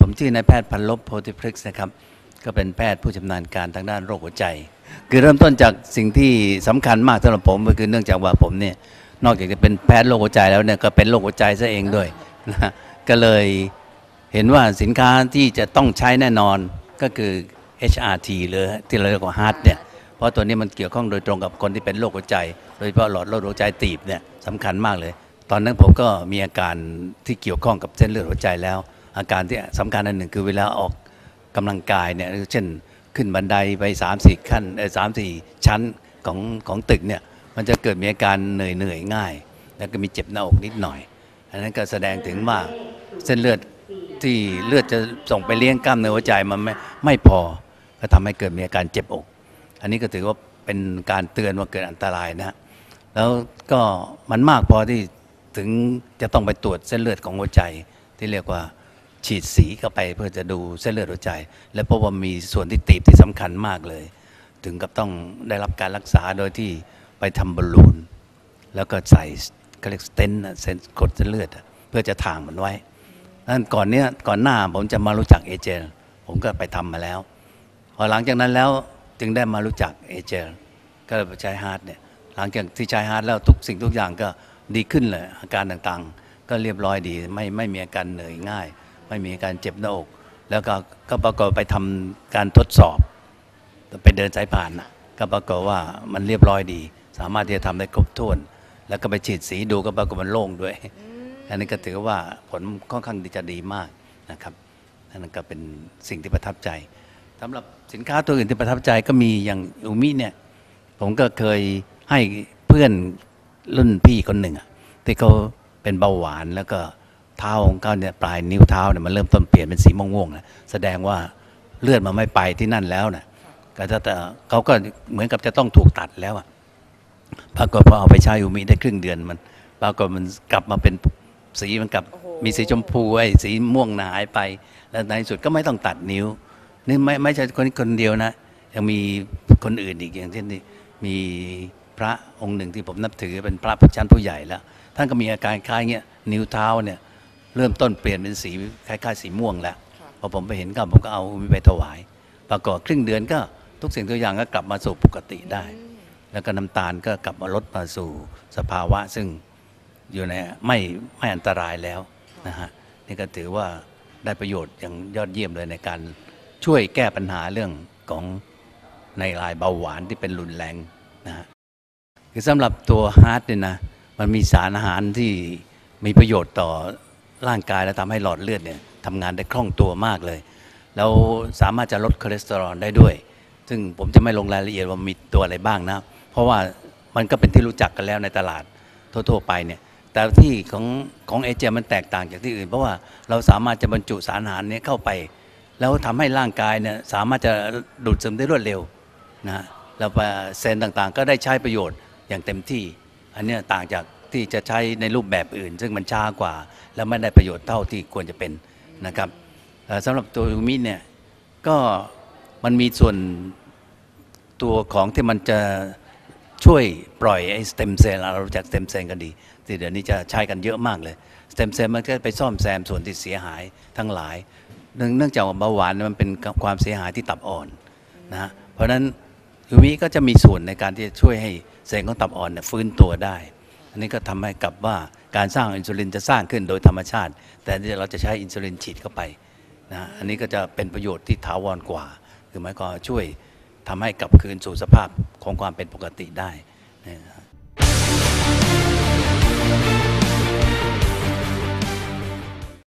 ผมชื่อนายแพทย์พันลบโพธิพฤกษ์นะครับ ก็เป็นแพทย์ผู้ชำนาญการทางด้านโรคหัวใจ คือเริ่มต้นจากสิ่งที่สำคัญมากสำหรับผมก็คือเนื่องจากว่าผมเนี่ยนอกจากจะเป็นแพทย์โรคหัวใจแล้วเนี่ยก็เป็นโรคหัวใจซะเองด้วยนะก็เลยเห็นว่าสินค้าที่จะต้องใช้แน่นอนก็คือ HRT หรือที่เราเรียกว่า HEART เนี่ยเพราะตัวนี้มันเกี่ยวข้องโดยตรงกับคนที่เป็นโรคหัวใจ โดยเฉพาะหลอดเลือดหัวใจตีบเนี่ยสำคัญมากเลย ตอนนั้นผมก็มีอาการที่เกี่ยวข้องกับเส้นเลือดหัวใจแล้ว อาการที่สำคัญอันหนึ่งคือเวลาออกกำลังกายเนี่ยเช่นขึ้นบันไดไป3ามสี่ขั้นสามสี่ชั้นของของตึกเนี่ยมันจะเกิดมีอาการเหนื่อยเหนื่อยง่าย แล้วก็มีเจ็บหน้าอกนิดหน่อย อันนั้นก็แสดงถึงว่าเส้นเลือดที่เลือดจะส่งไปเลี้ยงกล้ามเนื้อหัวใจมันไม่ไม่พอ ก็ทำให้เกิดมีอาการเจ็บอก อันนี้ก็ถือว่าเป็นการเตือนว่าเกิดอันตรายนะฮะแล้วก็มันมากพอที่ถึงจะต้องไปตรวจเส้นเลือดของหัวใจที่เรียกว่า ฉีดสีเข้าไปเพื่อจะดูเส้นเลือดหัวใจ และพบว่ามีส่วนที่ตีบที่สำคัญมากเลย ถึงกับต้องได้รับการรักษาโดยที่ไปทำบอลลูน แล้วก็ใส่ก็เรียกสเตนต์อะเส้นกดเส้นเลือด เพื่อจะทางมันไว้นั้นก่อนเนี้ยก่อนหน้าผมจะมารู้จักเอเจลผมก็ไปทำมาแล้ว พอหลังจากนั้นแล้วจึงได้มารู้จักเอเจลก็เลยไปใช้ฮาร์ดเนี่ยหลังจากที่ใช้ฮาร์ดแล้วทุกสิ่งทุกอย่างก็ดีขึ้นเลยอาการต่างๆ ก็เรียบร้อยดีไม่ไม่มีอาการเหนื่อยง่าย ไม่มีการเจ็บหน้าอกแล้วก็ก็ปรากฏไปทำการทดสอบไปเดินสายผ่านนะก็ปรากฏว่ามันเรียบร้อยดี สามารถที่จะทำได้ครบถ้วน แล้วก็ไปฉีดสีดูก็ปรากฏมันโล่งด้วยอันนี้ก็ถือว่าผลค่อนข้างที่จะดีมากนะครับอันั่นก็เป็นสิ่งที่ประทับใจสำหรับสินค้าตัวอื่นที่ประทับใจก็มีอย่างอูมิเนี่ยผมก็เคยให้เพื่อนรุ่นพี่คนหนึ่งที่เขาเป็นเบาหวานแล้วก็ เท้าของเขาเนี่ยปลายนิ้วเท้าเนี่ยมันเริ่มต้นเปลี่ยนเป็นสีม่วงๆนะแสดงว่าเลือดมันไม่ไปที่นั่นแล้วนะก็จะแต่เขาก็เหมือนกับจะต้องถูกตัดแล้วอะปรากฏพอเอาไปใช้อูมิได้ครึ่งเดือนมันปรากฏมันกลับมาเป็นสีมันกลับโอ้โหมีสีชมพูไอ้สีม่วงหนาหายไป แล้วในที่สุดก็ไม่ต้องตัดนิ้ว นี่ไม่ไม่ใช่คนนี้คนเดียวนะ ยังมีคนอื่นอีกอย่างเช่นนี่มีพระองค์หนึ่งที่ผมนับถือเป็นพระผู้ชั้นผู้ใหญ่แล้ว ท่านก็มีอาการคล้ายเงี้ยนิ้วเท้าเนี่ย เริ่มต้นเปลี่ยนเป็นสีคล้ายๆสีม่วงแล้วค่ะพอผมไปเห็นก็ผมก็เอาอุมิไปถวาย ปรากฏครึ่งเดือนก็ทุกสิ่งทุกอย่างก็กลับมาสู่ปกติได้ แล้วก็น้ำตาลก็กลับมาลดมาสู่สภาวะซึ่งอยู่ในไม่ไม่อันตรายแล้วนะฮะนี่ก็ถือว่าได้ประโยชน์อย่างยอดเยี่ยมเลยในการช่วยแก้ปัญหาเรื่องของในรายเบาหวานที่เป็นรุนแรงนะฮะคือสำหรับตัวฮาร์ดเนี่ยนะมันมีสารอาหารที่มีประโยชน์ต่อ ร่างกายและทำให้หลอดเลือดเนี่ยทำงานได้คล่องตัวมากเลย แล้วสามารถจะลดคอเลสเตอรอลได้ด้วย ซึ่งผมจะไม่ลงรายละเอียดว่ามีตัวอะไรบ้างนะ เพราะว่ามันก็เป็นที่รู้จักกันแล้วในตลาดทั่วๆไปเนี่ย แต่ที่ของของเอเจมันแตกต่างจากที่อื่น เพราะว่าเราสามารถจะบรรจุสารอาหารนี้เข้าไป แล้วทำให้ร่างกายเนี่ยสามารถจะดูดซึมได้รวดเร็วนะแล้วเซลล์ต่างๆ ก็ได้ใช้ประโยชน์อย่างเต็มที่ อันนี้ต่างจาก ที่จะใช้ในรูปแบบอื่น ซึ่งมันช้ากว่า แล้วไม่ได้ประโยชน์เท่าที่ควรจะเป็นนะครับสำหรับตัวยูมิเนี่ยก็มันมีส่วนตัวของที่มันจะช่วยปล่อยไอ้สเต็มเซลล์เรารู้จักสเต็มเซลล์กันดีที่เดี๋ยวนี้จะใช้กันเยอะมากเลยสเต็มเซลล์มันก็ไปซ่อมแซมส่วนที่เสียหายทั้งหลาย เนื่องจากเบาหวานมันเป็นความเสียหายที่ตับอ่อนนะฮะเพราะฉะนั้นยูมิก็จะมีส่วนในการที่จะช่วยให้เซลล์ของตับอ่อนเนี่ยฟื้นตัวได้ อันนี้ก็ทำให้กลับว่าการสร้างอินซูลินจะสร้างขึ้นโดยธรรมชาติ แต่เราจะใช้อินซูลินฉีดเข้าไปนะอันนี้ก็จะเป็นประโยชน์ที่ถาวรกว่า คือหมายความช่วยทำให้กลับคืนสู่สภาพของความเป็นปกติได้นะ